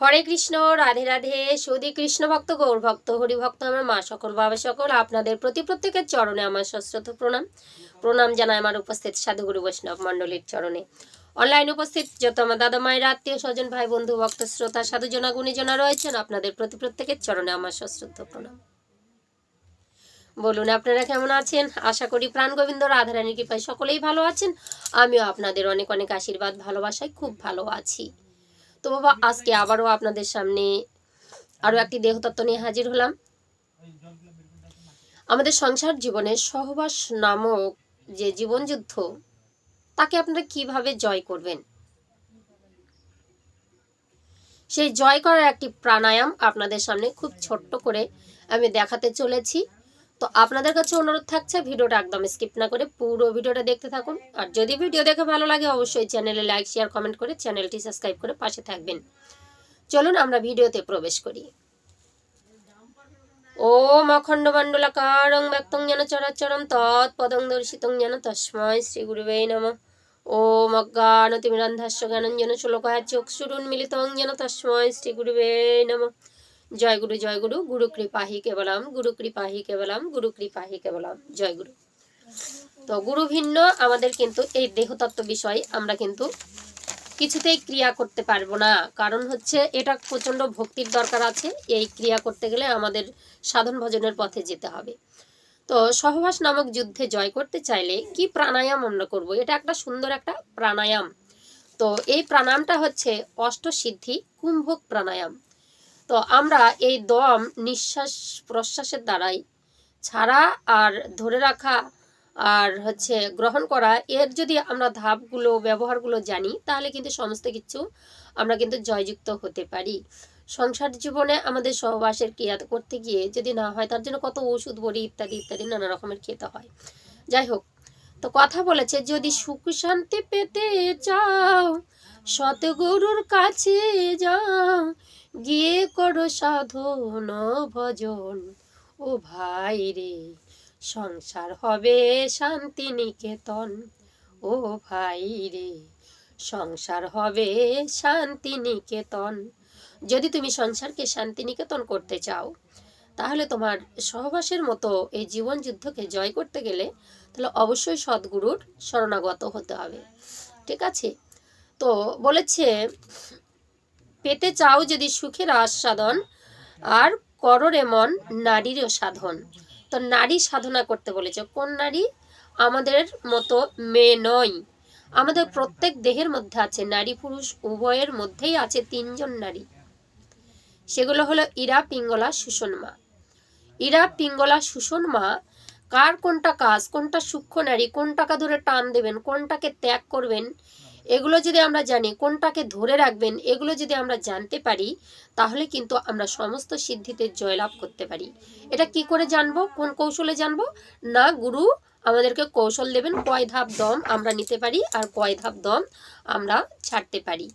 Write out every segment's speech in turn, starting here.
হরে কৃষ্ণ, রাধে রাধে সুদী কৃষ্ণ ভক্ত, গৌর ভক্ত হরি ভক্ত আমার মা সকল, বাবা সকল, আপনাদের প্রতি প্রত্যেকের চরণে আমার সশ্রত প্রণাম। প্রণাম জানায় আমার উপস্থিত সাধুগুরু বৈষ্ণব মণ্ডলীর চরণে। অনলাইন উপস্থিত যত আমার দাদা মায়ের, আত্মীয় স্বজন, ভাই বন্ধু, ভক্ত, শ্রোতা সাধুজনা গুণীজনা রয়েছেন, আপনাদের প্রতি প্রত্যেকের চরণে আমার সশ্রদ্ধ প্রণাম। বলুন, আপনারা কেমন আছেন? আশা করি প্রাণ গোবিন্দ রাধারানীর কৃপায় সকলেই ভালো আছেন। আমিও আপনাদের অনেক অনেক আশীর্বাদ, ভালোবাসায় খুব ভালো আছি। তো বাবা, আজকে আবারও আপনাদের সামনে আরও একটি দেহতত্ত্ব নিয়ে হাজির হলাম। আমাদের সংসার জীবনে সহবাস নামক যে জীবনযুদ্ধ, তাকে আপনারা কীভাবে জয় করবেন? সেই জয় করার একটি প্রাণায়াম আপনাদের সামনে খুব ছোট্ট করে আমি দেখাতে চলেছি। তো আপনাদের কাছে অনুরোধ থাকছে ভিডিওটা একদম স্কিপ না করে পুরো ভিডিওটা দেখতে থাকুন। আর যদি ভিডিও দেখে ভালো লাগে, অবশ্যই চ্যানেলে লাইক, শেয়ার, কমেন্ট করে চ্যানেলটি সাবস্ক্রাইব করে পাশে থাকবেন। চলুন আমরা ভিডিওতে প্রবেশ করি। ওম অখণ্ড মণ্ডলাকারং ব্যক্তং যেন চরাচরম তৎপদং দর্শিতং যেন তস্ময় শ্রী গুরুবে নম। ওম অজ্ঞানতিমিরান্ধাস্য জ্ঞানঞ্জন শ্লোকায় চক্ষুরুন মিলিতং যেন তস্ময় শ্রী গুরুবে নম। জয় গুরু জয় গুরু গুরু কৃপাহি কেবলাম, গুরু কৃপাহি কেবলাম, গুরু কৃপাহি কেবলাম, জয় গুরু। তো গুরু ভিন্ন, আমাদের কিন্তু এই দেহতত্ত্ব বিষয় আমরা কিন্তু কিছুতেই ক্রিয়া করতে পারব না। কারণ হচ্ছে এটা প্রচণ্ড ভক্তির দরকার আছে, এই ক্রিয়া করতে গেলে আমাদের সাধন ভজনের পথে যেতে হবে। তো সহবাস নামক যুদ্ধে জয় করতে চাইলে কি প্রাণায়াম আমরা করব? এটা একটা সুন্দর একটা প্রাণায়াম। তো এই প্রাণায়ামটা হচ্ছে অষ্টসিদ্ধি, কুম্ভক প্রাণায়াম। তো আমরা এই দম নিঃশ্বাস প্রশ্বাসের দ্বারাই ছাড়া আর ধরে রাখা আর হচ্ছে গ্রহণ করা, এর যদি আমরা ধাপগুলো, ব্যবহারগুলো জানি, তাহলে কিন্তু সমস্ত কিছু আমরা কিন্তু জয়যুক্ত হতে পারি। সংসার জীবনে আমাদের সহবাসের ক্রিয়া করতে গিয়ে যদি না হয়, তার জন্য কত ওষুধ, বড়ি ইত্যাদি ইত্যাদি নানা রকমের খেতে হয়। যাই হোক, তো কথা বলেছে, যদি সুখ শান্তি পেতে চাও সতগুরুর কাছে যাও গিয়ে করো সাধন, ভজন। ও ভাই রে, সংসার হবে শান্তি নিকেতন ও ভাই রে, সংসার হবে শান্তি নিকেতন যদি তুমি সংসারকে শান্তি নিকেতন করতে চাও, তাহলে তোমার সহবাসের মতো এই জীবন যুদ্ধকে জয় করতে গেলে তাহলে অবশ্যই সদ্গুরুর শরণাগত হতে হবে। ঠিক আছে? তো বলেছে পেতে চাও যদি সুখের আস্বাদন আর করো রে মন নারীরও সাধন। তো নারী সাধনা করতে বলেছে, কোন নারী? আমাদের মতো মেয়ে নয়। আমাদের প্রত্যেক দেহের মধ্যে আছে নারী, পুরুষ, উভয়ের মধ্যেই আছে তিনজন নারী। সেগুলো হলো ইরা, পিঙ্গলা সুষমা ইরা, পিঙ্গলা সুষমা কার কোনটা কাজ, কোনটা সূক্ষ্ম নারী, কোনটাকে ধরে টান দেবেন, কোনটাকে ত্যাগ করবেন এগুলো যদি আমরা জানি, কোনটাকে ধরে রাখবেন, এগুলো যদি আমরা জানতে পারি, তাহলে কিন্তু আমরা সমস্ত সিদ্ধিতে জয়লাভ করতে পারি। এটা কি করে জানব? কোন কৌশলে জানব? না, গুরু আমাদেরকে কৌশল দেবেন, কয় ধাপ দম আমরা নিতে পারি আর কয় ধাপ দম আমরা ছাড়তে পারি।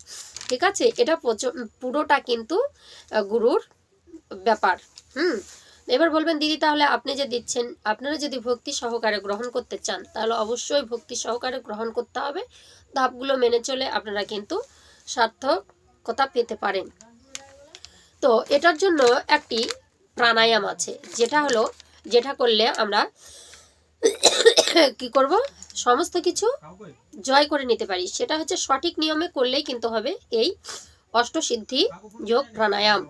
ঠিক আছে? এটা পুরোটা কিন্তু গুরুর ব্যাপার। হুম? এবার বলবেন, দিদি, তাহলে আপনি যে দিচ্ছেন, আপনারা যদি ভক্তি সহকারে গ্রহণ করতে চান, তাহলে অবশ্যই ভক্তি সহকারে গ্রহণ করতে হবে। ধাপগুলো মেনে চলে আপনারা কিন্তু সার্থকতা পেতে পারেন। তো এটার জন্য একটি প্রাণায়াম আছে, যেটা হলো, যেটা করলে আমরা কি করব? সমস্ত কিছু জয় করে নিতে পারি। সেটা হচ্ছে সঠিক নিয়মে করলেই কিন্তু হবে এই অষ্টসিদ্ধি যোগ প্রাণায়াম।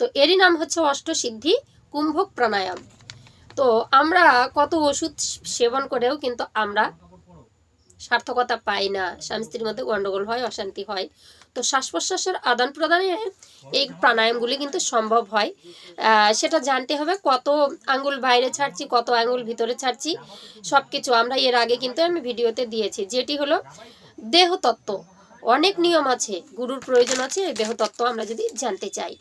তো এরই নাম হচ্ছে অষ্টসিদ্ধি কুম্ভক প্রাণায়াম। তো আমরা কত ওষুধ সেবন করেও কিন্তু আমরা সার্থকতা পাই না। স্বামী স্ত্রীর মধ্যে গন্ডগোল হয়, অশান্তি হয়। তো শ্বাস প্রশ্বাসের আদান প্রদানে এই প্রাণায়ামগুলি কিন্তু সম্ভব হয়। সেটা জানতে হবে কত আঙ্গুল বাইরে ছাড়ছি, কত আঙ্গুল ভিতরে ছাড়ছি সব কিছু আমরা এর আগে কিন্তু আমি ভিডিওতে দিয়েছি। যেটি হলো দেহতত্ত্ব। অনেক নিয়ম আছে, গুরুর প্রয়োজন আছে এই দেহতত্ত্ব আমরা যদি জানতে চাই।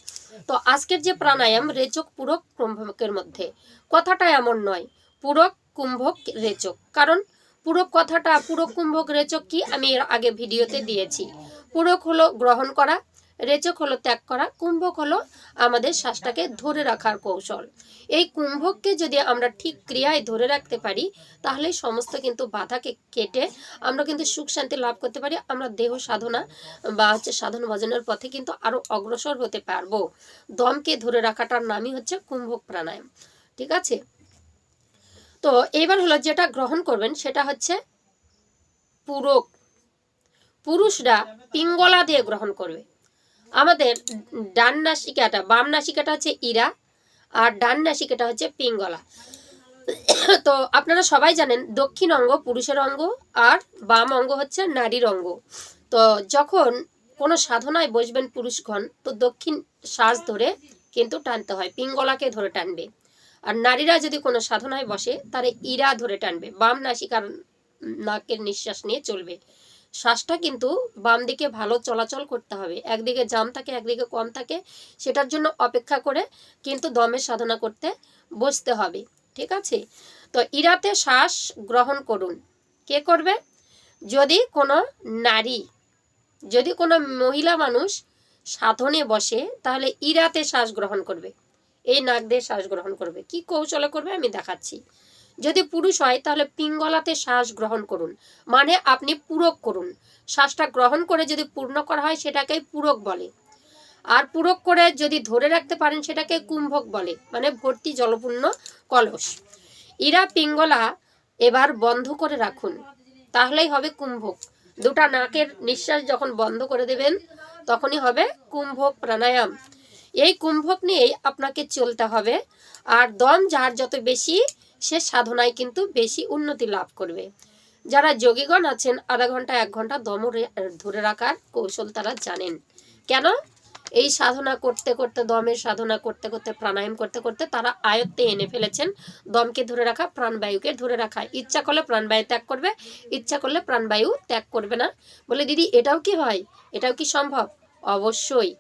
তো আজকের যে প্রাণায়াম, রেচক, পূরক, কুম্ভকের মধ্যে, কথাটা এমন নয়, পূরক, কুম্ভক, রেচক। কারণ পূরক কথাটা, পূরক, কুম্ভক, রেচক কি আমি এর আগে ভিডিওতে দিয়েছি। পূরক হলো গ্রহণ করা রেচক হলো ত্যাগ করা, কুম্ভক হলো আমাদের শ্বাসটাকে ধরে রাখার কৌশল। এই কুম্ভককে যদি আমরা ঠিক ক্রিয়ায় ধরে রাখতে পারি, তাহলে সমস্ত কিন্তু বাধাকে কেটে আমরা কিন্তু সুখ শান্তি লাভ করতে পারি, আমরা দেহ সাধনা বা হচ্ছে সাধন ভজনের পথে কিন্তু আরও অগ্রসর হতে পারব। দমকে ধরে রাখাটার নামই হচ্ছে কুম্ভক প্রাণায়াম। ঠিক আছে? তো এবার হলো যেটা গ্রহণ করবেন, সেটা হচ্ছে পুরক। পুরুষরা পিঙ্গলা দিয়ে গ্রহণ করবে। আমাদের ডান নাসিকাটা, বাম নাসিকাটা হচ্ছে ইরা আর ডান নাসিকাটা হচ্ছে পিঙ্গলা। তো আপনারা সবাই জানেন দক্ষিণ অঙ্গ পুরুষের অঙ্গ আর বাম অঙ্গ হচ্ছে নারীর অঙ্গ। তো যখন কোনো সাধনায় বসবেন পুরুষগণ, তো দক্ষিণ শ্বাস ধরে কিন্তু টানতে হয়, পিঙ্গলাকে ধরে টানবে। আর নারীরা যদি কোনো সাধনায় বসে তাহলে ইরা ধরে টানবে, বাম নাসিকার নাকের নিঃশ্বাস নিয়ে চলবে। শ্বাসটা কিন্তু বাম দিকে ভালো চলাচল করতে হবে। একদিকে জাম থাকে, একদিকে কম থাকে। সেটার জন্য অপেক্ষা করে কিন্তু দমের সাধনা করতে বসতে হবে। ঠিক আছে? তো ইরাতে শ্বাস গ্রহণ করুন। কে করবে? যদি কোনো নারী, যদি কোনো মহিলা মানুষ সাধনে বসে, তাহলে ইরাতে শ্বাস গ্রহণ করবে। এই নাক দিয়ে শ্বাস গ্রহণ করবে। কি কৌশলে করবে আমি দেখাচ্ছি। যদি পুরুষ হয়, তাহলে পিঙ্গলাতে শ্বাস গ্রহণ করুন। মানে আপনি পূরক করুন। শ্বাসটা গ্রহণ করে যদি পূর্ণ করা হয়, সেটাকেই পূরক বলে। আর পূরক করে যদি ধরে রাখতে পারেন, সেটাকে কুম্ভক বলে। মানে ভর্তি জলপূর্ণ কলস। ইরা পিঙ্গলা এবার বন্ধ করে রাখুন। তাহলেই হবে কুম্ভক। দুটা নাকের নিঃশ্বাস যখন বন্ধ করে দেবেন, তখনই হবে কুম্ভক প্রাণায়াম। এই কুম্ভক নিয়েই আপনাকে চলতে হবে। আর দম যার যত বেশি সে সাধনায় কিন্তু বেশি উন্নতি লাভ করবে। যারা যোগীগণ আছেন, আধা ঘণ্টা, এক ঘণ্টা দম ধরে রাখার কৌশল তারা জানেন। কেন? এই সাধনা করতে করতে, দমের সাধনা করতে করতে, প্রাণায়াম করতে করতে তারা আয়ত্তে এনে ফেলেছেন। দমকে ধরে রাখা, প্রাণবায়ুকে ধরে রাখা। ইচ্ছা করলে প্রাণবায়ু ত্যাগ করবে, ইচ্ছা করলে প্রাণবায়ু ত্যাগ করবে না। বলে, দিদি, এটাও কি হয়? এটাও কি সম্ভব? অবশ্যই।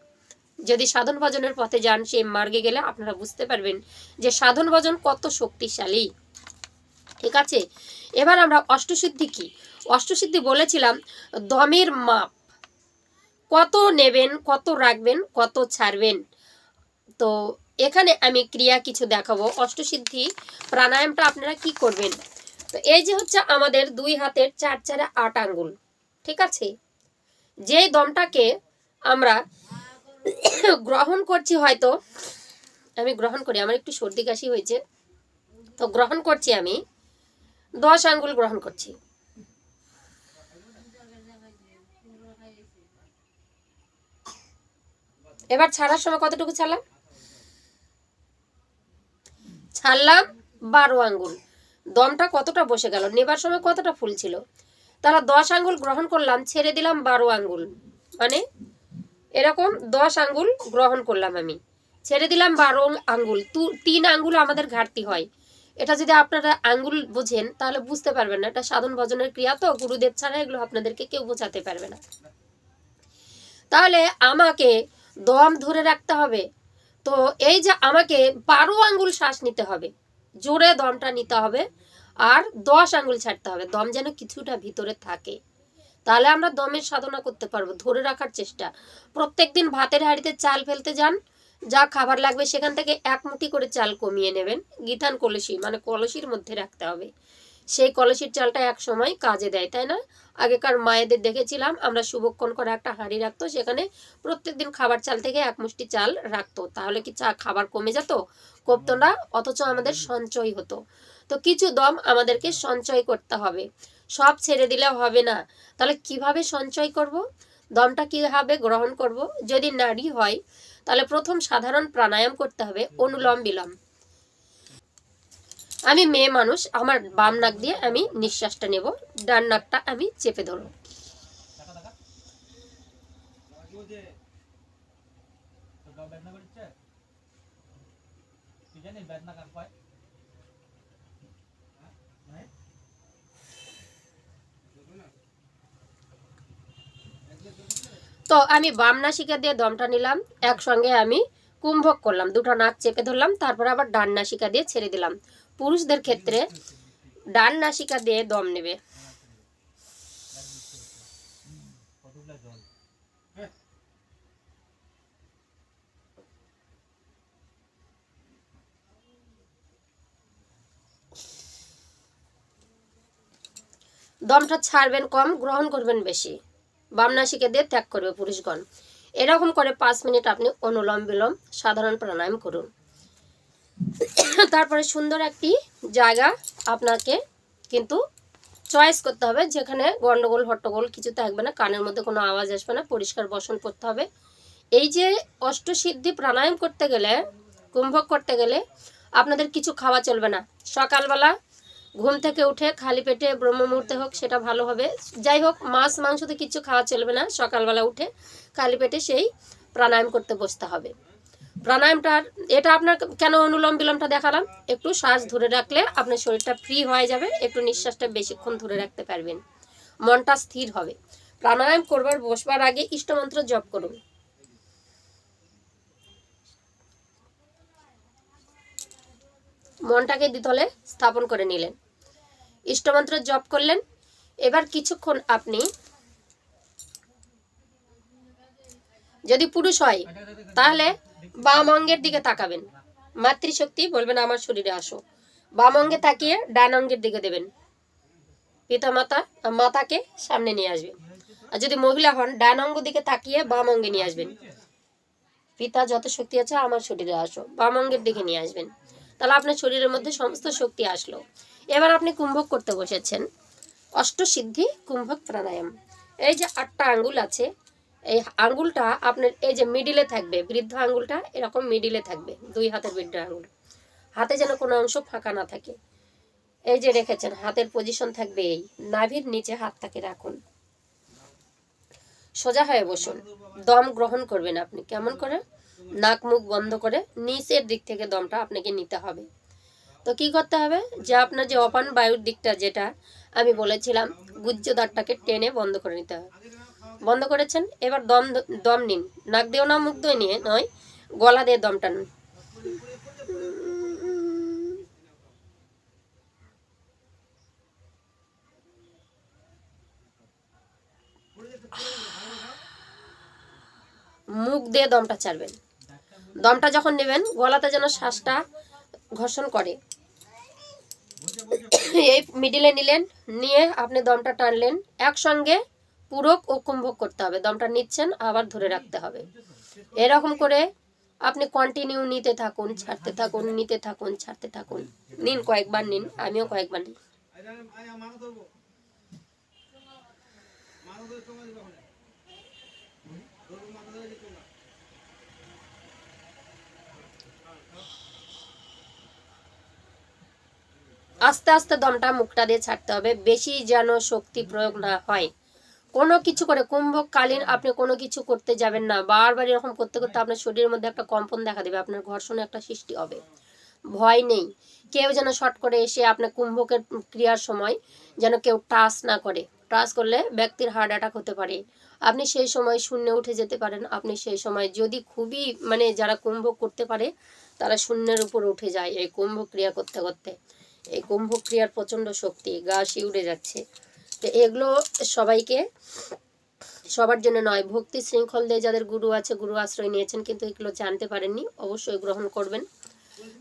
যদি সাধন ভজনের পথে যান, সেই মার্গে গেলে আপনারা বুঝতে পারবেন যে সাধন ভজন কত শক্তিশালী। ঠিক আছে? এবার আমরা অষ্টসিদ্ধি কি? অষ্টসিদ্ধি বলেছিলাম, দমের মাপ। কত নেবেন, কত রাখবেন, কত ছাড়বেন? তো এখানে আমি ক্রিয়া কিছু দেখাবো। অষ্টসিদ্ধি প্রাণায়ামটা আপনারা কি করবেন? তো এই যে হচ্ছে আমাদের দুই হাতের চার চারে আট আঙ্গুল। ঠিক আছে? যেই দমটাকে আমরা গ্রহণ করছি হয়তো, আমি গ্রহণ করি, আমার একটু সর্দি কাশি হয়েছে, তো গ্রহণ করছি আমি, দশ আঙ্গুল গ্রহণ করছি। এবার ছাড়ার সময় কতটুকু ছাড়লাম? ছাড়লাম বারো আঙ্গুল। দমটা কতটা বসে গেল? নেবার সময় কতটা ফুল ছিল? তারা দশ আঙ্গুল গ্রহণ করলাম, ছেড়ে দিলাম বারো আঙ্গুল। মানে এরকম দশ আঙ্গুল গ্রহণ করলাম আমি। ছেড়ে দিলাম বারো আঙ্গুল। তু, তিন আঙ্গুল আমাদের ঘাটতি হয়। এটা যদি আপনারা আঙ্গুল বোঝেন, তাহলে বুঝতে পারবেন না। এটা সাধন ভজনের ক্রিয়া তো, গুরুদেব ছাড়া এগুলো আপনাদেরকে কেউ বোঝাতে পারবে না। তাহলে আমাকে দম ধরে রাখতে হবে। তো এই যে আমাকে বারো আঙ্গুল শ্বাস নিতে হবে। জোরে দমটা নিতে হবে। আর দশ আঙ্গুল ছাড়তে হবে। দম যেন কিছুটা ভিতরে থাকে। তাহলে আমরা দমের সাধনা করতে পারব, ধরে রাখার চেষ্টা। প্রত্যেক দিন ভাতের হাঁড়িতে চাল ফেলতে যান, যা খাবার লাগবে সেখান থেকে এক মুঠি করে চাল কমিয়ে নেবেন। গিথান কলসি মানে কলসির মধ্যে রাখতে হবে। সেই কলসির চালটা এক সময় কাজে দেয়, তাই না? আগেকার মায়েদের দেখেছিলাম, আমরা শুভক্ষণ করে একটা হাঁড়ি রাখতো, সেখানে প্রত্যেকদিন খাবার চাল থেকে এক মুষ্টি চাল রাখতো। তাহলে কি চা খাবার কমে যেত? কমতো না, অথচ আমাদের সঞ্চয় হতো। তো কিছু দম আমাদেরকে সঞ্চয় করতে হবে। সব ছেড়ে দিলে হবে না। তাহলে কীভাবে সঞ্চয় করব? দমটা কীভাবে গ্রহণ করব? যদি নারী হয়, তাহলে প্রথম সাধারণ প্রাণায়াম করতে হবে অনুলম বিলম। আমি মেয়ে মানুষ, আমার বাম নাক দিয়ে আমি নিঃশ্বাসটা নেব, ডান নাকটা আমি চেপে ধরব। জানিস বেদনা কার পায়। তো আমি বাম নাসিকা দিয়ে দমটা নিলাম, একসঙ্গে আমি কুম্ভক করলাম, দুটো নাক চেপে ধরলাম, তারপর আবার ডান নাসিকা দিয়ে ছেড়ে দিলাম। পুরুষদের ক্ষেত্রে ডান নাসিকা দিয়ে দম নেবে। দমটা ছাড়বেন কম, গ্রহণ করবেন বেশি। বামনাসিকে দিয়ে ত্যাগ করবে পুরুষগণ। এরকম করে পাঁচ মিনিট আপনি অনুলম বিলম, সাধারণ প্রাণায়াম করুন। তারপরে সুন্দর একটি জায়গা আপনাকে কিন্তু চয়েস করতে হবে, যেখানে গন্ডগোল, হট্টগোল কিছু থাকবে না, কানের মধ্যে কোনো আওয়াজ আসবে না, পরিষ্কার বসন করতে হবে। এই যে অষ্টসিদ্ধি প্রাণায়াম করতে গেলে, কুম্ভক করতে গেলে আপনাদের কিছু খাওয়া চলবে না। সকালবেলা ঘুম থেকে উঠে খালি পেটে ব্রহ্ম মুহূর্তে হোক, সেটা ভালো হবে। যাই হোক, মাছ, মাংস তো কিছু খাওয়া চলবে না। সকালবেলা উঠে খালি পেটে সেই প্রাণায়াম করতে বসতে হবে। প্রাণায়ামটার এটা আপনার কেন অনুলম বিলমটা দেখালাম? একটু শ্বাস ধরে রাখলে আপনার শরীরটা ফ্রি হয়ে যাবে, একটু নিঃশ্বাসটা বেশিক্ষণ ধরে রাখতে পারবেন। মনটা স্থির হবে। প্রাণায়াম করবার বসবার আগে ইষ্টমন্ত্র জপ করুন। মনটাকে দ্বিতলে স্থাপন করে নিলেন। ইষ্টমন্ত্র জপ করলেন। এবার কিছুক্ষণ আপনি যদি পুরুষ হয়, তাহলে বাম অঙ্গের দিকে তাকাবেন। মাতৃশক্তি বলবেন, আমার শরীরে আসো। বাম অঙ্গে তাকিয়ে ডান অঙ্গের দিকে দেবেন। পিতা মাতা মাতাকে সামনে নিয়ে আসবেন। আর যদি মহিলা হন, ডান অঙ্গ দিকে তাকিয়ে বাম অঙ্গে নিয়ে আসবেন। পিতা, যত শক্তি আছে, আমার শরীরে আসো। বাম অঙ্গের দিকে নিয়ে আসবেন। তাহলে আপনার শরীরের মধ্যে সমস্ত শক্তি আসলো। এবার আপনি কুম্ভক করতে বসেছেন। অষ্টসিদ্ধি, কুম্ভক প্রাণায়াম। এই যে আটটা আঙ্গুল আছে, এই আঙ্গুলটা আপনার, এই যে মিডিলে থাকবে, বৃদ্ধ আঙ্গুলটা এরকম মিডিলে থাকবে, দুই হাতের বৃদ্ধ আঙ্গুল। হাতে যেন কোনো অংশ ফাঁকা না থাকে। এই যে রেখেছেন, হাতের পজিশন থাকবে এই। নাভির নিচে হাতটাকে রাখুন। সোজা হয়ে বসুন। দম গ্রহণ করবেন আপনি। কেমন করে? নাক মুখ বন্ধ করে নিচের দিক থেকে দমটা আপনাকে নিতে হবে। তো কি করতে হবে? যে আপনার যে অপান বায়ুর দিকটা যেটা আমি বলেছিলাম গুজ্জদারটাকে টেনে বন্ধ করে নিতে হবে। বন্ধ করেছেন? এবার দম দম নিন। নাক দিয়েও না, মুখ দিয়ে নিয়ে নয়, গলা দিয়ে দম টানুন মুখ দিয়ে দমটা ছাড়বেন। দমটা যখন নেবেন, গলাতে যেন শ্বাসটা ঘর্ষণ করে। এই মিডিলে নিলেন, নিয়ে আপনি দমটা টানলেন। একসঙ্গে পূরক ও কুম্ভক করতে হবে। দমটা নিচ্ছেন, আবার ধরে রাখতে হবে। এরকম করে আপনি কন্টিনিউ নিতে থাকুন, ছাড়তে থাকুন, নিতে থাকুন, ছাড়তে থাকুন। নিন কয়েকবার নিন, আমিও কয়েকবার নিই। আস্তে আস্তে দমটা মুখটা দিয়ে ছাড়তে হবে, বেশি যেন শক্তি প্রয়োগ না হয়। কোনো কিছু করে, কুম্ভকালীন আপনি কোনো কিছু করতে যাবেন না। বারবার এরকম করতে করতে আপনার শরীরের মধ্যে একটা কম্পন দেখা দেবে, আপনার ঘর্ষণে একটা সৃষ্টি হবে। ভয় নেই। কেউ যেন শর্ট করে এসে আপনার কুম্ভকের ক্রিয়ার সময় যেন কেউ টাচ না করে। টাচ করলে ব্যক্তির হার্ট অ্যাটাক হতে পারে। আপনি সেই সময় শূন্যে উঠে যেতে পারেন। আপনি সেই সময় যদি খুবই মানে যারা কুম্ভ করতে পারে, তারা শূন্যের উপর উঠে যায় এই কুম্ভ ক্রিয়া করতে করতে। এই কুম্ভ ক্রিয়ার প্রচণ্ড শক্তি, গা শিউড়ে যাচ্ছে। তো এগুলো সবাইকে সবার জন্য নয়, ভক্তি শৃঙ্খল দিয়ে যাদের গুরু আছে, গুরু আশ্রয় নিয়েছেন, কিন্তু এগুলো জানতে পারেননি, অবশ্যই গ্রহণ করবেন।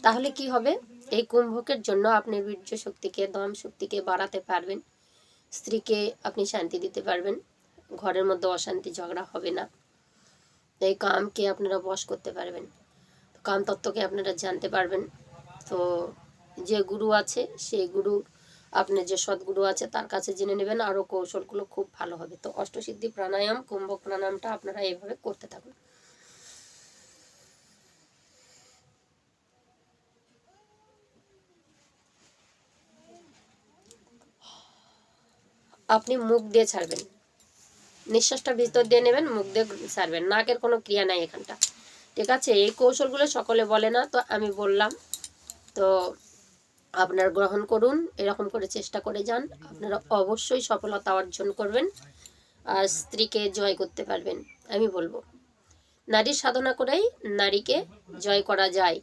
তাহলে কি হবে? এই কুম্ভকের জন্য আপনি বীর্য শক্তিকে, দম শক্তিকে বাড়াতে পারবেন। স্ত্রীকে আপনি শান্তি দিতে পারবেন। ঘরের মধ্যে অশান্তি, ঝগড়া হবে না। এই কামকে আপনারা বশ করতে পারবেন। কাম তত্ত্বকে আপনারা জানতে পারবেন। তো যে গুরু আছে সেই গুরু, আপনার যে সদ্গুরু আছে, তার কাছে জেনে নেবেন। আরও কৌশলগুলো খুব ভালো হবে। তো অষ্টসিদ্ধি প্রাণায়াম কুম্ভ প্রাণায়ামটা আপনারা এইভাবে করতে থাকুন। আপনি মুখ দিয়ে ছাড়বেন। নিঃশ্বাসটা ভিতর দিয়ে নেবেন, মুখ দিয়ে ছাড়বেন। নাকের কোনো ক্রিয়া নাই এখানটা। ঠিক আছে? এই কৌশলগুলো সকলে বলে না, তো আমি বললাম। তো আপনারা গ্রহণ করুন, এরকম করে চেষ্টা করে যান। আপনারা অবশ্যই সফলতা অর্জন করবেন আর স্ত্রীকে জয় করতে পারবেন, আমি বলব। নারীর সাধনা করেই নারীকে জয় করা যায়।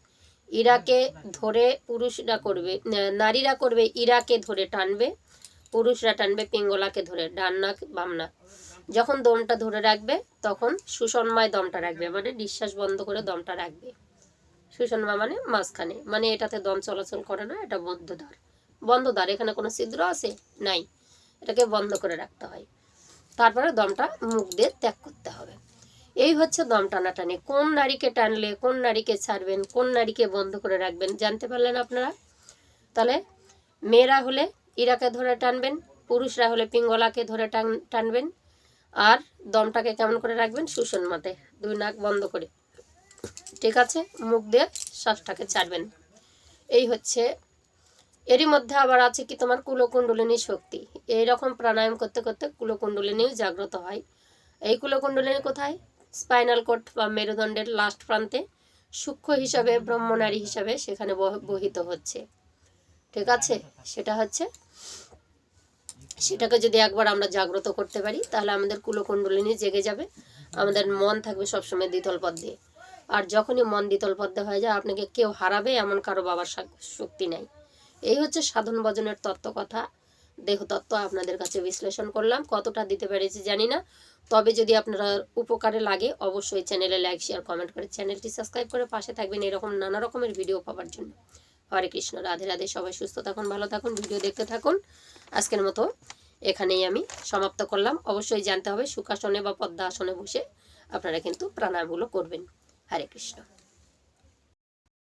ইরাকে ধরে পুরুষরা করবে নারীরা করবে ইরাকে ধরে টানবে, পুরুষরা টানবে পিঙ্গলাকে ধরে ডান্না বামনা যখন দমটা ধরে রাখবে, তখন সুষন্ময় দমটা রাখবে মানে নিঃশ্বাস বন্ধ করে দমটা রাখবে। সুষন্মা মানে মাঝখানে। মানে এটাতে দম চলাচল করে না, এটা বদ্ধ দ্বার। বন্ধ দ্বার, এখানে কোনো ছিদ্র আছে? নাই। এটাকে বন্ধ করে রাখতে হয়। তারপরে দমটা মুখ দিয়ে ত্যাগ করতে হবে। এই হচ্ছে দম টানাটানি। কোন নারীকে টানলে, কোন নারীকে ছাড়বেন, কোন নারীকে বন্ধ করে রাখবেন, জানতে পারলেন আপনারা? তাহলে মেয়েরা হলে ইরাকে ধরে টানবেন, পুরুষরা হলে পিঙ্গলাকে ধরে টান, টানবেন, আর দমটাকে কেমন করে রাখবেন? শুষণ মতে দুই নাক বন্ধ করে। ঠিক আছে? মুখ দিয়ে শ্বাসটাকে ছাড়বেন। এই হচ্ছে। এরই মধ্যে আবার আছে কি তোমার কুলকুণ্ডলিনী শক্তি। এই রকম প্রাণায়াম করতে করতে কুলকুণ্ডলিনীও জাগ্রত হয়। এই কুলকুণ্ডলিনী কোথায়? স্পাইনাল কোড বা মেরুদণ্ডের লাস্ট প্রান্তে। সূক্ষ্ম হিসাবে, ব্রহ্মনারী হিসাবে সেখানে বহ- বহিত হচ্ছে। ঠিক আছে? সেটা হচ্ছে। সেটাকে যদি একবার আমরা জাগ্রত করতে পারি, তাহলে আমাদের কুলকুণ্ডলিনী জেগে যাবে। আমাদের মন থাকবে সবসময় দ্বিতল পথ দিয়ে। আর যখনই মন দ্বিতল পথে হয়ে যায়, আপনাকে কেউ হারাবে এমন কারও বাবার শক্তি নাই। এই হচ্ছে সাধন ভজনের তত্ত্ব কথা দেহতত্ত্ব আপনাদের কাছে বিশ্লেষণ করলাম। কতটা দিতে পেরেছি জানি না। তবে যদি আপনারা উপকারে লাগে, অবশ্যই চ্যানেলে লাইক, শেয়ার, কমেন্ট করে চ্যানেলটি সাবস্ক্রাইব করে পাশে থাকবেন এরকম নানা রকমের ভিডিও পাওয়ার জন্য। হরে কৃষ্ণ, রাধে রাধে। সবাই সুস্থ থাকুন, ভালো থাকুন, ভিডিও দেখতে থাকুন। আজকের মতো এখানেই আমি সমাপ্ত করলাম। অবশ্যই জানতে হবে সুখাসনে বা পদ্মাসনে বসে আপনারা কিন্তু প্রাণায়ামগুলো করবেন। হরে কৃষ্ণ